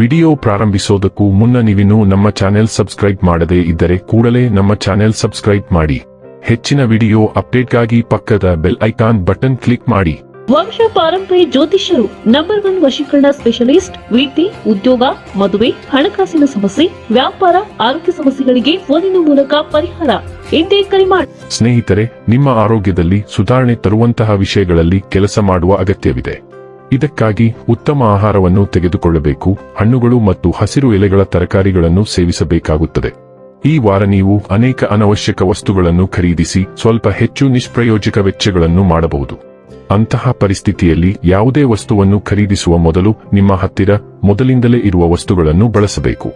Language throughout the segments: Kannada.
ವಿಡಿಯೋ ಪ್ರಾರಂಭಿಸೋದಕ್ಕೂ ಮುನ್ನ ನೀವಿನ್ನೂ ನಮ್ಮ ಚಾನೆಲ್ ಸಬ್ಸ್ಕ್ರೈಬ್ ಮಾಡದೇ ಇದ್ದರೆ ಕೂಡಲೇ ನಮ್ಮ ಚಾನೆಲ್ ಸಬ್ಸ್ಕ್ರೈಬ್ ಮಾಡಿ. ಹೆಚ್ಚಿನ ವಿಡಿಯೋ ಅಪ್ಡೇಟ್ಗಾಗಿ ಪಕ್ಕದ ಬೆಲ್ ಐಕಾನ್ ಬಟನ್ ಕ್ಲಿಕ್ ಮಾಡಿ. ವಂಶ ಪಾರಂಪರ್ಯ ಜ್ಯೋತಿಷ್ಯರು ನಂಬರ್ ಒನ್ ವಶೀಕರಣ ಸ್ಪೆಷಲಿಸ್ಟ್ ವೀತಿ ಉದ್ಯೋಗ ಮದುವೆ ಹಣಕಾಸಿನ ಸಮಸ್ಯೆ ವ್ಯಾಪಾರ ಆರೋಗ್ಯ ಸಮಸ್ಯೆಗಳಿಗೆ ಫೋನಿನ ಮೂಲಕ ಪರಿಹಾರ. ಇಂದೇ ಕರೆ ಮಾಡಿ ಸ್ನೇಹಿತರೆ ನಿಮ್ಮ ಆರೋಗ್ಯದಲ್ಲಿ ಸುಧಾರಣೆ ತರುವಂತಹ ವಿಷಯಗಳಲ್ಲಿ ಕೆಲಸ ಮಾಡುವ ಅಗತ್ಯವಿದೆ. ಇದಕ್ಕಾಗಿ ಉತ್ತಮ ಆಹಾರವನ್ನು ತೆಗೆದುಕೊಳ್ಳಬೇಕು, ಹಣ್ಣುಗಳು ಮತ್ತು ಹಸಿರು ಎಲೆಗಳ ತರಕಾರಿಗಳನ್ನು ಸೇವಿಸಬೇಕಾಗುತ್ತದೆ. ಈ ವಾರ ನೀವು ಅನೇಕ ಅನವಶ್ಯಕ ವಸ್ತುಗಳನ್ನು ಖರೀದಿಸಿ ಸ್ವಲ್ಪ ಹೆಚ್ಚು ನಿಷ್ಪ್ರಯೋಜಕ ವೆಚ್ಚಗಳನ್ನು ಮಾಡಬಹುದು. ಅಂತಹ ಪರಿಸ್ಥಿತಿಯಲ್ಲಿ ಯಾವುದೇ ವಸ್ತುವನ್ನು ಖರೀದಿಸುವ ಮೊದಲು ನಿಮ್ಮ ಹತ್ತಿರ ಮೊದಲಿಂದಲೇ ಇರುವ ವಸ್ತುಗಳನ್ನು ಬಳಸಬೇಕು.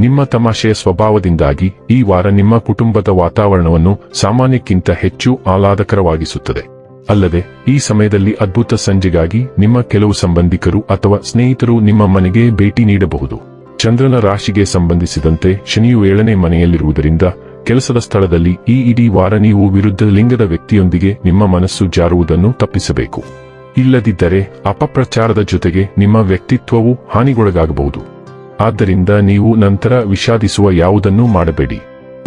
ನಿಮ್ಮ ತಮಾಷೆಯ ಸ್ವಭಾವದಿಂದಾಗಿ ಈ ವಾರ ನಿಮ್ಮ ಕುಟುಂಬದ ವಾತಾವರಣವನ್ನು ಸಾಮಾನ್ಯಕ್ಕಿಂತ ಹೆಚ್ಚು ಆಹ್ಲಾದಕರವಾಗಿಸುತ್ತದೆ. ಅಲ್ಲದೆ, ಈ ಸಮಯದಲ್ಲಿ ಅದ್ಭುತ ಸಂಜೆಗಾಗಿ ನಿಮ್ಮ ಕೆಲವು ಸಂಬಂಧಿಕರು ಅಥವಾ ಸ್ನೇಹಿತರು ನಿಮ್ಮ ಮನೆಗೆ ಭೇಟಿ ನೀಡಬಹುದು. ಚಂದ್ರನ ರಾಶಿಗೆ ಸಂಬಂಧಿಸಿದಂತೆ ಶನಿಯು ಏಳನೇ ಮನೆಯಲ್ಲಿರುವುದರಿಂದ, ಕೆಲಸದ ಸ್ಥಳದಲ್ಲಿ ಈ ಇಡೀ ವಾರ ನೀವು ವಿರುದ್ಧ ಲಿಂಗದ ವ್ಯಕ್ತಿಯೊಂದಿಗೆ ನಿಮ್ಮ ಮನಸ್ಸು ಜಾರುವುದನ್ನು ತಪ್ಪಿಸಬೇಕು. ಇಲ್ಲದಿದ್ದರೆ, ಅಪಪ್ರಚಾರದ ಜೊತೆಗೆ ನಿಮ್ಮ ವ್ಯಕ್ತಿತ್ವವು ಹಾನಿಗೊಳಗಾಗಬಹುದು. ಆದ್ದರಿಂದ ನೀವು ನಂತರ ವಿಷಾದಿಸುವ ಯಾವುದನ್ನೂ ಮಾಡಬೇಡಿ.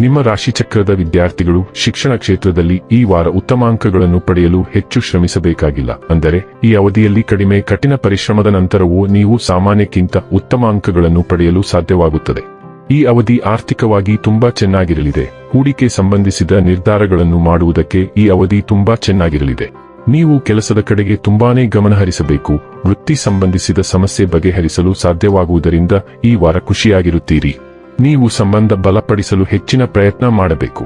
ನಿಮ್ಮ ರಾಶಿಚಕ್ರದ ವಿದ್ಯಾರ್ಥಿಗಳು ಶಿಕ್ಷಣ ಕ್ಷೇತ್ರದಲ್ಲಿ ಈ ವಾರ ಉತ್ತಮ ಅಂಕಗಳನ್ನು ಪಡೆಯಲು ಹೆಚ್ಚು ಶ್ರಮಿಸಬೇಕಾಗಿಲ್ಲ. ಅಂದರೆ, ಈ ಅವಧಿಯಲ್ಲಿ ಕಡಿಮೆ ಕಠಿಣ ಪರಿಶ್ರಮದ ನಂತರವೂ ನೀವು ಸಾಮಾನ್ಯಕ್ಕಿಂತ ಉತ್ತಮ ಅಂಕಗಳನ್ನು ಪಡೆಯಲು ಸಾಧ್ಯವಾಗುತ್ತದೆ. ಈ ಅವಧಿ ಆರ್ಥಿಕವಾಗಿ ತುಂಬಾ ಚೆನ್ನಾಗಿರಲಿದೆ. ಹೂಡಿಕೆ ಸಂಬಂಧಿಸಿದ ನಿರ್ಧಾರಗಳನ್ನು ಮಾಡುವುದಕ್ಕೆ ಈ ಅವಧಿ ತುಂಬಾ ಚೆನ್ನಾಗಿರಲಿದೆ. ನೀವು ಕೆಲಸದ ಕಡೆಗೆ ತುಂಬಾನೇ ಗಮನ ಹರಿಸಬೇಕು ವೃತ್ತಿ ಸಂಬಂಧಿಸಿದ ಸಮಸ್ಯೆ ಬಗೆಹರಿಸಲು ಸಾಧ್ಯವಾಗುವುದರಿಂದ ಈ ವಾರ ಖುಷಿಯಾಗಿರುತ್ತೀರಿ. ನೀವು ಸಂಬಂಧ ಬಲಪಡಿಸಲು ಹೆಚ್ಚಿನ ಪ್ರಯತ್ನ ಮಾಡಬೇಕು.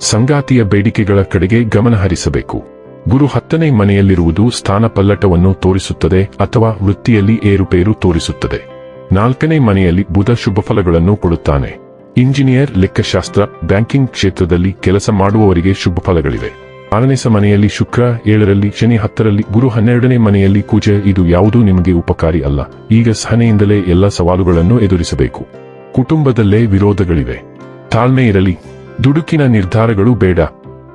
ಸಂಗಾತಿಯ ಬೇಡಿಕೆಗಳ ಕಡೆಗೆ ಗಮನ ಹರಿಸಬೇಕು. ಗುರು ಹತ್ತನೇ ಮನೆಯಲ್ಲಿರುವುದು ಸ್ಥಾನ ಪಲ್ಲಟವನ್ನು ತೋರಿಸುತ್ತದೆ ಅಥವಾ ವೃತ್ತಿಯಲ್ಲಿ ಏರುಪೇರು ತೋರಿಸುತ್ತದೆ. ನಾಲ್ಕನೇ ಮನೆಯಲ್ಲಿ ಬುಧ ಶುಭಫಲಗಳನ್ನು ಕೊಡುತ್ತಾನೆ. ಇಂಜಿನಿಯರ್, ಲೆಕ್ಕಶಾಸ್ತ್ರ, ಬ್ಯಾಂಕಿಂಗ್ ಕ್ಷೇತ್ರದಲ್ಲಿ ಕೆಲಸ ಮಾಡುವವರಿಗೆ ಶುಭ ಫಲಗಳಿವೆ. ಆರನೇ ಮನೆಯಲ್ಲಿ ಶುಕ್ರ, ಏಳರಲ್ಲಿ ಶನಿ, ಹತ್ತರಲ್ಲಿ ಗುರು, ಹನ್ನೆರಡನೇ ಮನೆಯಲ್ಲಿ ಕುಜ, ಇದು ಯಾವುದೂ ನಿಮಗೆ ಉಪಕಾರಿ ಅಲ್ಲ. ಈಗ ಸಹನೆಯಿಂದಲೇ ಎಲ್ಲ ಸವಾಲುಗಳನ್ನು ಎದುರಿಸಬೇಕು. ಕುಟುಂಬದಲ್ಲೇ ವಿರೋಧಗಳಿವೆ. ತಾಳ್ಮೆ ಇರಲಿ. ದುಡುಕಿನ ನಿರ್ಧಾರಗಳು ಬೇಡ.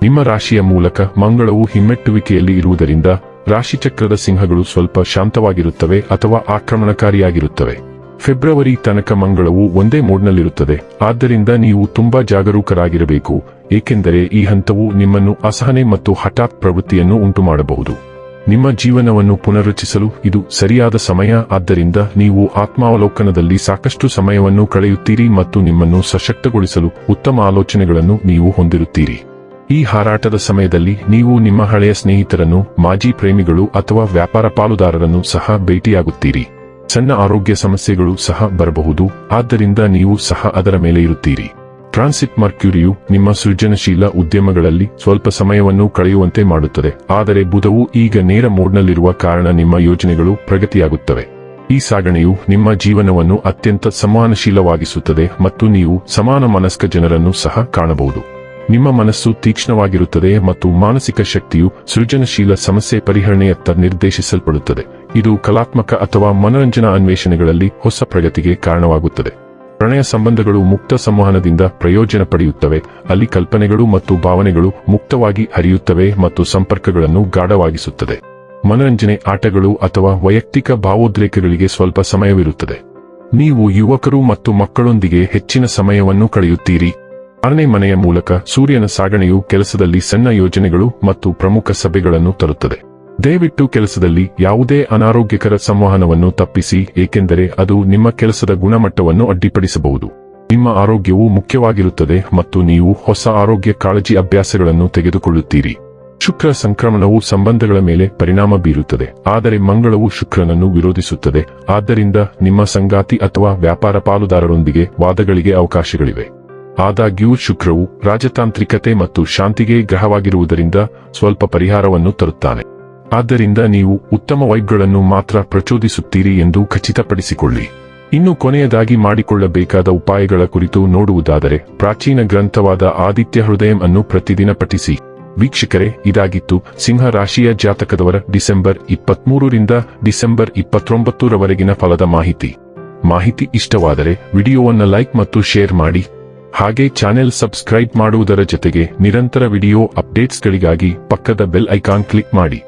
ನಿಮ್ಮ ರಾಶಿಯ ಮೂಲಕ ಮಂಗಳವು ಹಿಮ್ಮೆಟ್ಟುವಿಕೆಯಲ್ಲಿ ಇರುವುದರಿಂದ ರಾಶಿಚಕ್ರದ ಸಿಂಹಗಳು ಸ್ವಲ್ಪ ಶಾಂತವಾಗಿರುತ್ತವೆ ಅಥವಾ ಆಕ್ರಮಣಕಾರಿಯಾಗಿರುತ್ತವೆ. ಫೆಬ್ರವರಿ ತನಕ ಮಂಗಳವು ಒಂದೇ ಮೋಡ್ನಲ್ಲಿರುತ್ತದೆ. ಆದ್ದರಿಂದ ನೀವು ತುಂಬಾ ಜಾಗರೂಕರಾಗಿರಬೇಕು, ಏಕೆಂದರೆ ಈ ಹಂತವು ನಿಮ್ಮನ್ನು ಅಸಹನೆ ಮತ್ತು ಹಠಾತ್ ಪ್ರವೃತ್ತಿಯನ್ನು ಉಂಟುಮಾಡಬಹುದು. ನಿಮ್ಮ ಜೀವನವನ್ನು ಪುನರ್ರಚಿಸಲು ಇದು ಸರಿಯಾದ ಸಮಯ. ಆದ್ದರಿಂದ ನೀವು ಆತ್ಮಾವಲೋಕನದಲ್ಲಿ ಸಾಕಷ್ಟು ಸಮಯವನ್ನು ಕಳೆಯುತ್ತೀರಿ ಮತ್ತು ನಿಮ್ಮನ್ನು ಸಶಕ್ತಗೊಳಿಸಲು ಉತ್ತಮ ಆಲೋಚನೆಗಳನ್ನು ನೀವು ಹೊಂದಿರುತ್ತೀರಿ. ಈ ಹಾರಾಟದ ಸಮಯದಲ್ಲಿ ನೀವು ನಿಮ್ಮ ಹಳೆಯ ಸ್ನೇಹಿತರನ್ನು, ಮಾಜಿ ಪ್ರೇಮಿಗಳು ಅಥವಾ ವ್ಯಾಪಾರ ಪಾಲುದಾರರನ್ನು ಸಹ ಭೇಟಿಯಾಗುತ್ತೀರಿ. ಸಣ್ಣ ಆರೋಗ್ಯ ಸಮಸ್ಯೆಗಳು ಸಹ ಬರಬಹುದು. ಆದ್ದರಿಂದ ನೀವು ಸಹ ಅದರ ಮೇಲೆ ಇರುತ್ತೀರಿ. ಟ್ರಾನ್ಸಿಟ್ ಮರ್ಕ್ಯೂರಿಯು ನಿಮ್ಮ ಸೃಜನಶೀಲ ಉದ್ಯಮಗಳಲ್ಲಿ ಸ್ವಲ್ಪ ಸಮಯವನ್ನು ಕಳೆಯುವಂತೆ ಮಾಡುತ್ತದೆ. ಆದರೆ ಬುಧವು ಈಗ ನೇರ ಮೋಡ್ನಲ್ಲಿರುವ ಕಾರಣ ನಿಮ್ಮ ಯೋಜನೆಗಳು ಪ್ರಗತಿಯಾಗುತ್ತವೆ. ಈ ಸಾಗಣೆಯು ನಿಮ್ಮ ಜೀವನವನ್ನು ಅತ್ಯಂತ ಸಮಾನಶೀಲವಾಗಿಸುತ್ತದೆ ಮತ್ತು ನೀವು ಸಮಾನ ಮನಸ್ಕ ಜನರನ್ನು ಸಹ ಕಾಣಬಹುದು. ನಿಮ್ಮ ಮನಸ್ಸು ತೀಕ್ಷ್ಣವಾಗಿರುತ್ತದೆ ಮತ್ತು ಮಾನಸಿಕ ಶಕ್ತಿಯು ಸೃಜನಶೀಲ ಸಮಸ್ಯೆ ಪರಿಹರಣೆಯತ್ತ ನಿರ್ದೇಶಿಸಲ್ಪಡುತ್ತದೆ. ಇದು ಕಲಾತ್ಮಕ ಅಥವಾ ಮನರಂಜನಾ ಅನ್ವೇಷಣೆಗಳಲ್ಲಿ ಹೊಸ ಪ್ರಗತಿಗೆ ಕಾರಣವಾಗುತ್ತದೆ. ಪ್ರಣಯ ಸಂಬಂಧಗಳು ಮುಕ್ತ ಸಂವಹನದಿಂದ ಪ್ರಯೋಜನ ಪಡೆಯುತ್ತವೆ. ಅಲ್ಲಿ ಕಲ್ಪನೆಗಳು ಮತ್ತು ಭಾವನೆಗಳು ಮುಕ್ತವಾಗಿ ಹರಿಯುತ್ತವೆ ಮತ್ತು ಸಂಪರ್ಕಗಳನ್ನು ಗಾಢವಾಗಿಸುತ್ತದೆ. ಮನರಂಜನೆ ಆಟಗಳು ಅಥವಾ ವೈಯಕ್ತಿಕ ಭಾವೋದ್ರೇಕಗಳಿಗೆ ಸ್ವಲ್ಪ ಸಮಯವಿರುತ್ತದೆ. ನೀವು ಯುವಕರು ಮತ್ತು ಮಕ್ಕಳೊಂದಿಗೆ ಹೆಚ್ಚಿನ ಸಮಯವನ್ನು ಕಳೆಯುತ್ತೀರಿ. ಆರನೇ ಮನೆಯ ಮೂಲಕ ಸೂರ್ಯನ ಸಾಗಣೆಯು ಕೆಲಸದಲ್ಲಿ ಸಣ್ಣ ಯೋಜನೆಗಳು ಮತ್ತು ಪ್ರಮುಖ ಸಭೆಗಳನ್ನು ತರುತ್ತದೆ. ದಯವಿಟ್ಟು ಕೆಲಸದಲ್ಲಿ ಯಾವುದೇ ಅನಾರೋಗ್ಯಕರ ಸಂವಹನವನ್ನು ತಪ್ಪಿಸಿ, ಏಕೆಂದರೆ ಅದು ನಿಮ್ಮ ಕೆಲಸದ ಗುಣಮಟ್ಟವನ್ನು ಅಡ್ಡಿಪಡಿಸಬಹುದು. ನಿಮ್ಮ ಆರೋಗ್ಯವು ಮುಖ್ಯವಾಗಿರುತ್ತದೆ ಮತ್ತು ನೀವು ಹೊಸ ಆರೋಗ್ಯ ಕಾಳಜಿ ಅಭ್ಯಾಸಗಳನ್ನು ತೆಗೆದುಕೊಳ್ಳುತ್ತೀರಿ. ಶುಕ್ರ ಸಂಕ್ರಮಣವು ಸಂಬಂಧಗಳ ಮೇಲೆ ಪರಿಣಾಮ ಬೀರುತ್ತದೆ, ಆದರೆ ಮಂಗಳವು ಶುಕ್ರನನ್ನು ವಿರೋಧಿಸುತ್ತದೆ. ಆದ್ದರಿಂದ ನಿಮ್ಮ ಸಂಗಾತಿ ಅಥವಾ ವ್ಯಾಪಾರ ಪಾಲುದಾರರೊಂದಿಗೆ ವಾದಗಳಿಗೆ ಅವಕಾಶಗಳಿವೆ. ಆದಾಗ್ಯೂ ಶುಕ್ರವು ರಾಜತಾಂತ್ರಿಕತೆ ಮತ್ತು ಶಾಂತಿಗೆ ಗ್ರಹವಾಗಿರುವುದರಿಂದ ಸ್ವಲ್ಪ ಪರಿಹಾರವನ್ನು ತರುತ್ತಾನೆ. ಆದ್ದರಿಂದ ನೀವು ಉತ್ತಮ ವೈಬ್ಗಳನ್ನು ಮಾತ್ರ ಪ್ರಚೋದಿಸುತ್ತೀರಿ ಎಂದು ಖಚಿತಪಡಿಸಿಕೊಳ್ಳಿ. ಇನ್ನು ಕೊನೆಯದಾಗಿ ಮಾಡಿಕೊಳ್ಳಬೇಕಾದ ಉಪಾಯಗಳ ಕುರಿತು ನೋಡುವುದಾದರೆ, ಪ್ರಾಚೀನ ಗ್ರಂಥವಾದ ಆದಿತ್ಯ ಹೃದಯಂ ಅನ್ನು ಪ್ರತಿದಿನ ಪಠಿಸಿ. ವೀಕ್ಷಕರೇ, ಇದಾಗಿತ್ತು ಸಿಂಹ ರಾಶಿಯ ಜಾತಕದವರ ಡಿಸೆಂಬರ್ ಇಪ್ಪತ್ಮೂರರಿಂದ ಡಿಸೆಂಬರ್ ಇಪ್ಪತ್ತೊಂಬತ್ತರವರೆಗಿನ ಫಲದ ಮಾಹಿತಿ. ಮಾಹಿತಿ ಇಷ್ಟವಾದರೆ ವಿಡಿಯೋವನ್ನು ಲೈಕ್ ಮತ್ತು ಶೇರ್ ಮಾಡಿ. ಹಾಗೆ ಚಾನೆಲ್ ಸಬ್ಸ್ಕ್ರೈಬ್ ಮಾಡುವುದರ ಜೊತೆಗೆ ನಿರಂತರ ವಿಡಿಯೋ ಅಪ್ಡೇಟ್ಸ್ಗಳಿಗಾಗಿ ಪಕ್ಕದ ಬೆಲ್ ಐಕಾನ್ ಕ್ಲಿಕ್ ಮಾಡಿ.